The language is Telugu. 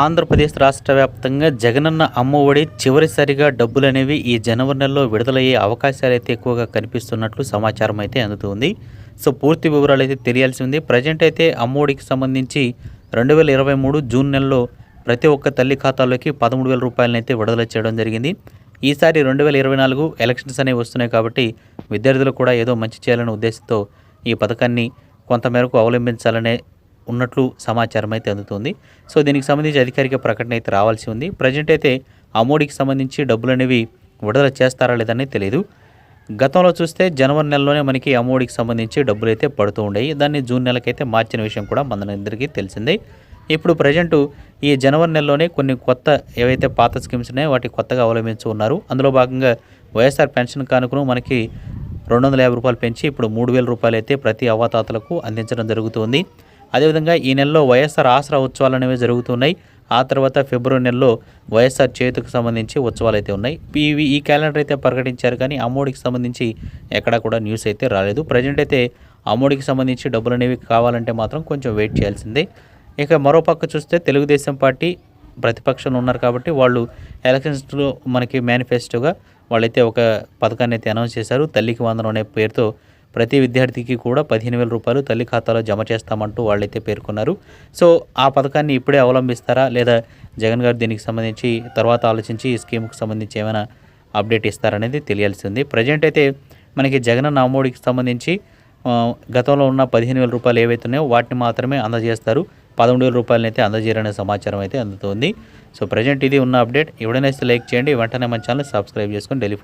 ఆంధ్రప్రదేశ్ రాష్ట్ర వ్యాప్తంగా జగనన్న అమ్మఒడి చివరిసారిగా డబ్బులు అనేవి ఈ జనవరి నెలలో విడుదలయ్యే అవకాశాలు అయితే ఎక్కువగా కనిపిస్తున్నట్లు సమాచారం అయితే అందుతుంది. సో పూర్తి వివరాలు అయితే తెలియాల్సి ఉంది. ప్రజెంట్ అయితే అమ్మఒడికి సంబంధించి రెండు వేల ఇరవై మూడు జూన్ నెలలో ప్రతి ఒక్క తల్లి ఖాతాలోకి పదమూడు వేల రూపాయలను అయితే విడుదల చేయడం జరిగింది. ఈసారి రెండు వేల ఇరవై నాలుగు ఎలక్షన్స్ అనేవి వస్తున్నాయి కాబట్టి విద్యార్థులు కూడా ఏదో మంచి చేయాలనే ఉద్దేశంతో ఈ పథకాన్ని కొంతమేరకు అవలంబించాలనే ఉన్నట్లు సమాచారం అయితే అందుతుంది. సో దీనికి సంబంధించి అధికారిక ప్రకటన అయితే రావాల్సి ఉంది. ప్రజెంట్ అయితే అమోడీకి సంబంధించి డబ్బులు అనేవి విడుదల చేస్తారా లేదని తెలియదు గతంలో చూస్తే జనవరి నెలలోనే మనకి అమోడీకి సంబంధించి డబ్బులు అయితే పడుతూ ఉండేవి. దాన్ని జూన్ నెలకైతే మార్చిన విషయం కూడా మనందరికీ తెలిసిందే. ఇప్పుడు ప్రజెంట్ ఈ జనవరి నెలలోనే కొన్ని కొత్త ఏవైతే పాత స్కీమ్స్ ఉన్నాయో వాటి కొత్తగా అవలంబించి ఉన్నారు. అందులో భాగంగా వైఎస్ఆర్ పెన్షన్ కానుకను మనకి రెండు వందల యాభై రూపాయలు పెంచి ఇప్పుడు మూడు వేల రూపాయలు అయితే ప్రతి అవతాతలకు అందించడం జరుగుతుంది. అదేవిధంగా ఈ నెలలో వైఎస్ఆర్ ఆసరా ఉత్సవాలు అనేవి జరుగుతున్నాయి. ఆ తర్వాత ఫిబ్రవరి నెలలో వైఎస్ఆర్ చేతికి సంబంధించి ఉత్సవాలు అయితే ఉన్నాయి. ఇవి ఈ క్యాలెండర్ అయితే ప్రకటించారు కానీ అమ్మోడికి సంబంధించి ఎక్కడా కూడా న్యూస్ అయితే రాలేదు. ప్రజెంట్ అయితే అమ్మోడికి సంబంధించి డబ్బులు అనేవి కావాలంటే మాత్రం కొంచెం వెయిట్ చేయాల్సిందే. ఇక మరో పక్క చూస్తే తెలుగుదేశం పార్టీ ప్రతిపక్షంలో ఉన్నారు కాబట్టి వాళ్ళు ఎలక్షన్స్లో మనకి మేనిఫెస్టోగా వాళ్ళైతే ఒక పథకాన్ని అయితే అనౌన్స్ చేశారు. తల్లికి వందనం అనే పేరుతో ప్రతి విద్యార్థికి కూడా పదిహేను వేల రూపాయలు తల్లి ఖాతాలో జమ చేస్తామంటూ వాళ్ళైతే పేర్కొన్నారు. సో ఆ పథకాన్ని ఇప్పుడే అవలంబిస్తారా? లేదా జగన్ గారు దీనికి సంబంధించి తర్వాత ఆలోచించి ఈ స్కీమ్కి సంబంధించి ఏమైనా అప్డేట్ ఇస్తారనేది తెలియాల్సింది ప్రజెంట్ అయితే మనకి జగన్ నామోడికి సంబంధించి గతంలో ఉన్న పదిహేను వేల రూపాయలు ఏవైతే ఉన్నాయో వాటిని మాత్రమే అందజేస్తారు. పదమూడు వేల రూపాయలనైతే అయితే అందజేయరనే సమాచారం అయితే అందుతుంది. సో ప్రజెంట్ ఇది ఉన్న అప్డేట్. ఎవడైనా లైక్ చేయండి. వెంటనే మన ఛానల్ సబ్స్క్రైబ్ చేసుకొని డైలీ